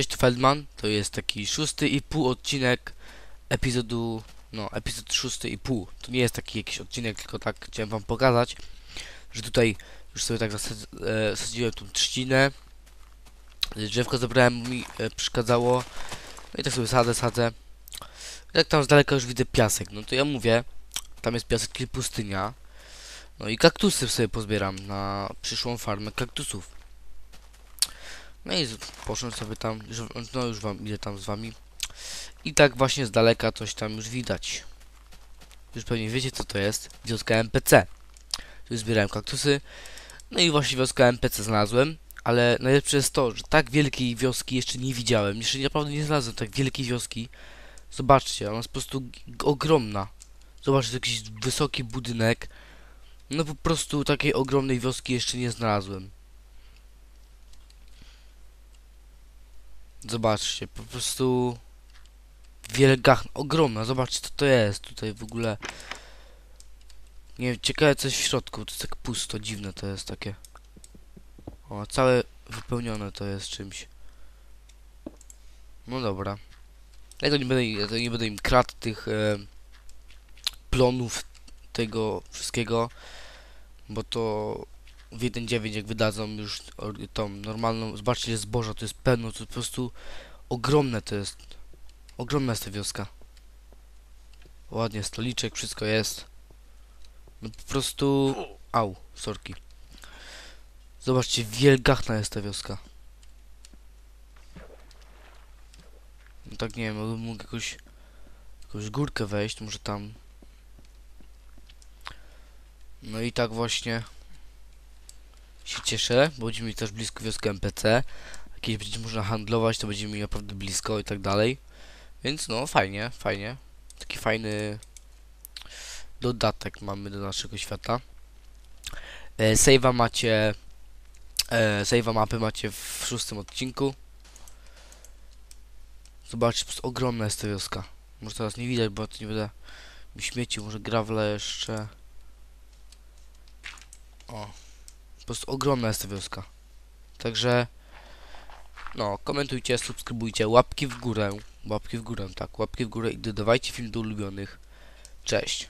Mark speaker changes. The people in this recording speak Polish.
Speaker 1: Cześć, Feldman. To jest taki szósty i pół odcinek epizodu, no, epizod szósty i pół. To nie jest taki jakiś odcinek, tylko tak chciałem wam pokazać, że tutaj już sobie tak e, zasadziłem tą trzcinę. Drzewko zebrałem, mi e, przeszkadzało. No i tak sobie sadzę, sadzę. I tak tam z daleka już widzę piasek. No to ja mówię, tam jest piasek i pustynia. No i kaktusy sobie pozbieram na przyszłą farmę kaktusów. No i poszedłem sobie tam, no już wam idę tam z wami. I tak właśnie z daleka coś tam już widać. Już pewnie wiecie co to jest. Wioska NPC. Tu zbierałem kaktusy. No i właśnie wioskę NPC znalazłem. Ale najlepsze jest to, że tak wielkiej wioski jeszcze nie widziałem. Jeszcze naprawdę nie znalazłem tak wielkiej wioski. Zobaczcie, ona jest po prostu ogromna. Zobaczcie, jakiś wysoki budynek. No po prostu takiej ogromnej wioski jeszcze nie znalazłem. Zobaczcie, po prostu wielgachna, ogromna, zobaczcie co to jest tutaj w ogóle. Nie wiem, ciekawe coś w środku, to jest tak pusto, dziwne to jest takie. O, całe wypełnione to jest czymś. No dobra. Ja to nie będę, ja to nie będę im kradł tych e, plonów tego wszystkiego, bo to w 1.9 jak wydadzą już tą normalną, zobaczcie zboża, to jest pełno, to po prostu ogromne to jest. Ogromna jest ta wioska. Ładnie, stoliczek, wszystko jest. No po prostu... Au, sorki. Zobaczcie, wielgachna jest ta wioska. No tak nie wiem, mógł jakąś, jakąś górkę wejść, może tam. No i tak właśnie się cieszę, bo będziemy mieć też blisko wioskę NPC. Jakieś będzie można handlować, to będziemy mieli naprawdę blisko i tak dalej. Więc no, fajnie, fajnie. Taki fajny dodatek mamy do naszego świata. E, save'a macie... E, save'a mapy macie w szóstym odcinku. Zobaczcie, po prostu ogromna jest ta wioska. Może teraz nie widać, bo to nie będę mi śmieci, może grawle jeszcze. O, prostu ogromna jest ta wioska. Także no, komentujcie, subskrybujcie, łapki w górę. Łapki w górę, tak, łapki w górę i dodawajcie film do ulubionych. Cześć.